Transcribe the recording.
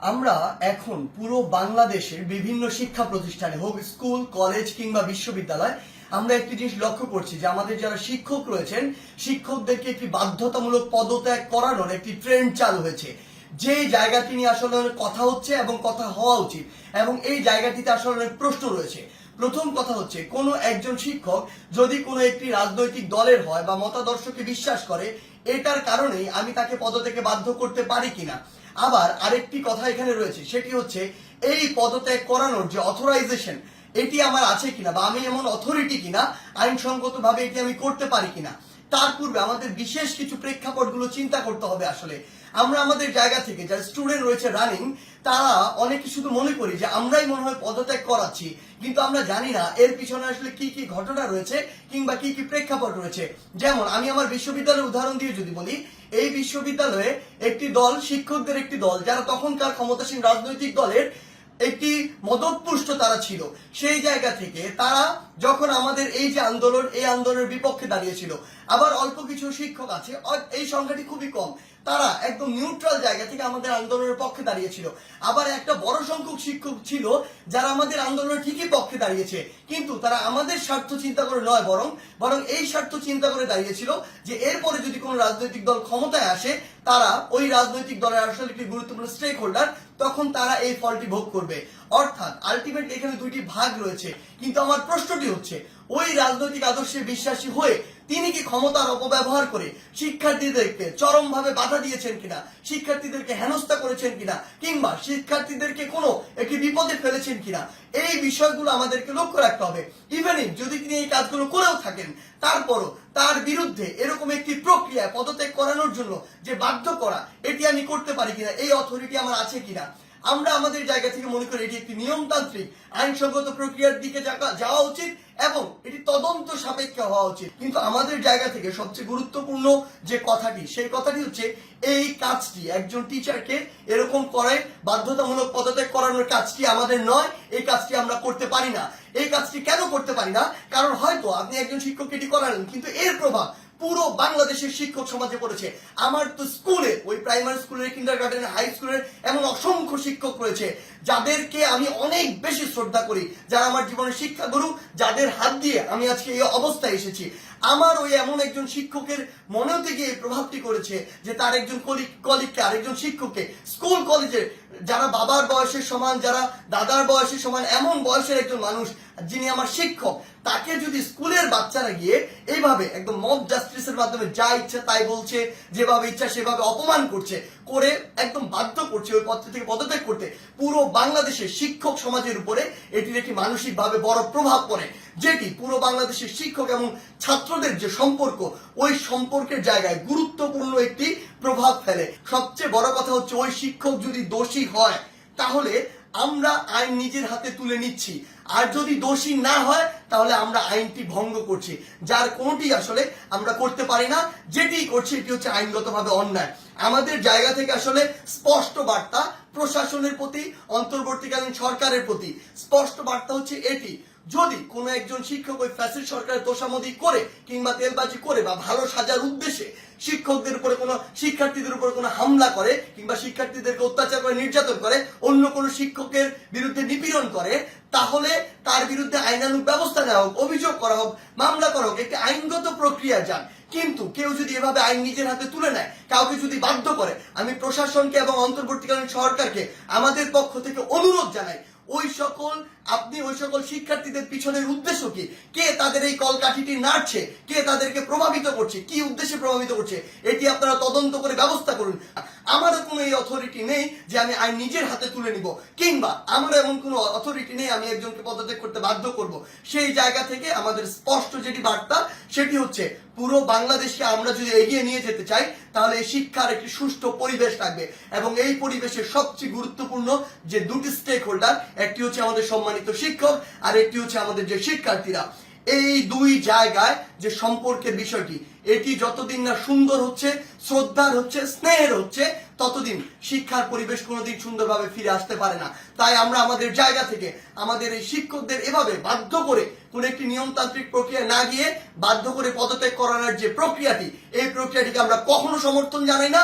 আমরা এখন পুরো বাংলাদেশের বিভিন্ন শিক্ষা প্রতিষ্ঠানে হোক স্কুল, কলেজ কিংবা বিশ্ববিদ্যালয়, আমরা একটি জিনিস লক্ষ্য করছি যে আমাদের যারা শিক্ষক রয়েছেন, শিক্ষকদেরকে একটি বাধ্যতামূলক পদত্যাগ করানোর একটি ট্রেন্ড চালু হয়েছে। যে জায়গাটি নিয়ে আসলে কথা হচ্ছে এবং কথা হওয়া উচিত, এবং এই জায়গাটিতে আসলে অনেক প্রশ্ন রয়েছে। প্রথম কথা হচ্ছে, কোনো একজন শিক্ষক যদি কোনো একটি রাজনৈতিক দলের হয় বা মতাদর্শকে বিশ্বাস করে, এটার কারণেই আমি তাকে পদত্যাগে বাধ্য করতে পারি কিনা। আবার আরেকটি কথা এখানে রয়েছে, সেটি হচ্ছে এই পদত্যাগ করানোর যে অথরাইজেশন এটি আমার আছে কিনা বা আমি এমন অথরিটি কিনা আইনসঙ্গত ভাবে এটি আমি করতে পারি কিনা তার পূর্বে আমাদের বিশেষ কিছু প্রেক্ষাপটগুলো চিন্তা করতে হবে আসলে। আমরা আমাদের জায়গা থেকে, যারা স্টুডেন্ট রয়েছে রানিং তারা অনেকে শুধু মনে করি যে আমরাই মনে হয় পদত্যাগ করাচ্ছি, কিন্তু আমরা জানি না এর পিছনে আসলে কি কি ঘটনা রয়েছে কিংবা কি কি প্রেক্ষাপট রয়েছে। যেমন, আমি আমার বিশ্ববিদ্যালয়ের উদাহরণ দিয়ে যদি বলি, এই বিশ্ববিদ্যালয়ে একটি দল, শিক্ষকদের একটি দল, যারা তখনকার ক্ষমতাসীন রাজনৈতিক দলের একটি মদতপুষ্ট তারা ছিল। সেই জায়গা থেকে তারা যখন আমাদের এই যে আন্দোলন, এই আন্দোলনের বিপক্ষে দাঁড়িয়েছিল। আবার অল্প কিছু শিক্ষক আছে এই সংখ্যাটি খুবই কম। তারা একদম নিউট্রাল জায়গা থেকে আমাদের আন্দোলনের পক্ষে দাঁড়িয়েছিল। আবার একটা বড় সংখ্যক শিক্ষক ছিল যারা আমাদের আন্দোলনের ঠিকই পক্ষে দাঁড়িয়েছে। কিন্তু তারা আমাদের স্বার্থ চিন্তা করে নয় বরং বরং এই স্বার্থ চিন্তা করে দাঁড়িয়েছিল যে এরপরে যদি কোনো রাজনৈতিক দল ক্ষমতায় আসে, তারা ওই রাজনৈতিক দলের আসলে একটি গুরুত্বপূর্ণ স্টেক হোল্ডার তখন তারা এই ফলটি ভোগ করবে। অর্থাৎ আলটিমেট এখানে দুইটি ভাগ রয়েছে। কিন্তু আমার প্রশ্নটি হচ্ছে, ওই রাজনৈতিক আদর্শে বিশ্বাসী হয়ে তিনি কি ক্ষমতার অপব্যবহার করে শিক্ষার্থীদেরকে চরমভাবে বাধা দিয়েছেন কিনা? শিক্ষার্থীদেরকে হেনস্থা করেছেন কিনা? কিংবা শিক্ষার্থীদেরকে কোনো একটি বিপদে ফেলেছেন কিনা? এই বিষয়গুলো আমাদেরকে লক্ষ্য রাখতে হবে। ইভেনিং যদি তিনি এই কাজগুলো করেও থাকেন, তারপরও তার বিরুদ্ধে এরকম একটি প্রক্রিয়া পদত্যাগ করানোর জন্য যে বাধ্য করা, এটি আমি করতে পারি কিনা? এই অথরিটি আমার আছে কিনা? আমরা আমাদের জায়গা থেকে মনে করি এটি একটি নিয়মতান্ত্রিক, আইনসঙ্গত প্রক্রিয়ার দিকে যাওয়া উচিত এবং এটি তদন্ত সাপেক্ষে হওয়া উচিত। কিন্তু আমাদের জায়গা থেকে সবচেয়ে গুরুত্বপূর্ণ যে কথাটি, সেই কথাটি হচ্ছে এই কাজটি। একজন টিচারকে এরকম করায় বাধ্যতামূলক পদত্যাগ করানোর কাজটি আমাদের নয়, এই কাজটি আমরা করতে পারি না। এই কাজটি কেন করতে পারি না? কারণ হয়তো আপনি একজন শিক্ষককে এটি করালেন, কিন্তু এর প্রভাব পুরো বাংলাদেশের শিক্ষক সমাজে পড়েছে। আমার তো স্কুলে, ওই প্রাইমারি স্কুলের কিন্ডার গার্ডেনের হাই স্কুলের এমন অসংখ্য শিক্ষক রয়েছে, যাদেরকে আমি অনেক বেশি শ্রদ্ধা করি, যারা আমার জীবনের শিক্ষা গুরু যাদের হাত দিয়ে আমি আজকে এই অবস্থায় এসেছি। আমার ওই এমন একজন শিক্ষকের মনেও থেকে এই প্রভাবটি করেছে যে তার একজন কলিগ কলিগকে আরেকজন শিক্ষককে স্কুল কলেজে যারা বাবার বয়সের সমান, যারা দাদার বয়সের সমান, এমন বয়সের একজন মানুষ যিনি আমার শিক্ষক, তাকে যদি স্কুলের বাচ্চারা গিয়ে এইভাবে একদম মব জাস্টিসের মাধ্যমে যা ইচ্ছা তাই বলছে, যেভাবে ইচ্ছা সেভাবে অপমান করছে করে একদম বাধ্য করছে ওই পদ থেকে পদত্যাগ করতে। পুরো বাংলাদেশের শিক্ষক সমাজের উপরে এটির একটি মানসিকভাবে বড় প্রভাব পড়ে, যেটি পুরো বাংলাদেশের শিক্ষক এবং ছাত্রদের যে সম্পর্ক, ওই সম্পর্কের জায়গায় গুরুত্বপূর্ণ একটি প্রভাব ফেলে। সবচেয়ে বড় কথা হচ্ছে ওই শিক্ষক যদি দোষী হয়, তাহলে আমরা আইন নিজের হাতে তুলে নিচ্ছি। আর যদি দোষী না হয়, তাহলে আমরা আইনটি ভঙ্গ করছি। যার কোনটি আসলে আমরা করতে পারি না, যেটি করছি এটি হচ্ছে আইনগতভাবে অন্যায়। আমাদের জায়গা থেকে আসলে স্পষ্ট বার্তা প্রশাসনের প্রতি, অন্তর্বর্তীকালীন সরকারের প্রতি। স্পষ্ট বার্তা হচ্ছে এটি, যদি কোনো একজন শিক্ষক ওই ফ্যাসিড সরকারের তোষামদি করে কিংবা তেলবাজি করে বা ভালো সাজার উদ্দেশ্যে শিক্ষকদের উপরে কোনো, শিক্ষার্থীদের উপরে কোনো হামলা করে কিংবা শিক্ষার্থীদেরকে অত্যাচার করে, নির্যাতন করে, অন্য কোনো শিক্ষকের বিরুদ্ধে নিপীড়ন করে, তাহলে তার বিরুদ্ধে আইনানুগ ব্যবস্থা নেওয়া হোক, অভিযোগ করা হোক, মামলা করা হোক, একটি আইনগত প্রক্রিয়া যান। কিন্তু কেউ যদি এভাবে আইন নিজের হাতে তুলে নেয়, কাউকে যদি বাধ্য করে, আমি প্রশাসনকে এবং অন্তর্বর্তীকালীন সরকারকে আমাদের পক্ষ থেকে অনুরোধ জানাই। ওই সকল, আপনি ওই সকল শিক্ষার্থীদের পিছনের উদ্দেশ্য কি? কে তাদের এই কলকাঠিটি নাড়ছে? কে তাদেরকে প্রভাবিত করছে? কি উদ্দেশ্যে প্রভাবিত করছে? এটি আপনারা তদন্ত করে ব্যবস্থা করুন। আমারও কোনো এই অথরিটি নেই যে আমি আইন নিজের হাতে তুলে নিব, কিংবা আমার এমন কোনো অথরিটি নেই আমি একজনকে পদত্যাগ করতে বাধ্য করব। সেই জায়গা থেকে আমাদের স্পষ্ট যেটি বার্তা, সেটি হচ্ছে পুরো বাংলাদেশকে আমরা যদি এগিয়ে নিয়ে যেতে চাই, তাহলে এই শিক্ষার একটি সুষ্ঠু পরিবেশ থাকবে। এবং এই পরিবেশের সবচেয়ে গুরুত্বপূর্ণ যে দুটি স্টেক হোল্ডার একটি হচ্ছে আমাদের সম্মানিত শিক্ষক, আর একটি হচ্ছে আমাদের যে শিক্ষার্থীরা। এই দুই জায়গায় যে সম্পর্কের বিষয়টি, এটি যতদিন না সুন্দর হচ্ছে, শ্রদ্ধার হচ্ছে, স্নেহের হচ্ছে, ততদিন শিক্ষার পরিবেশ কোনোদিন সুন্দরভাবে ফিরে আসতে পারে না। তাই আমরা আমাদের জায়গা থেকে আমাদের এই শিক্ষকদের এভাবে বাধ্য করে কোন একটি নিয়মতান্ত্রিক প্রক্রিয়া না গিয়ে বাধ্য করে পদত্যাগ করানোর যে প্রক্রিয়াটি, এই প্রক্রিয়াটিকে আমরা কখনো সমর্থন জানাই না।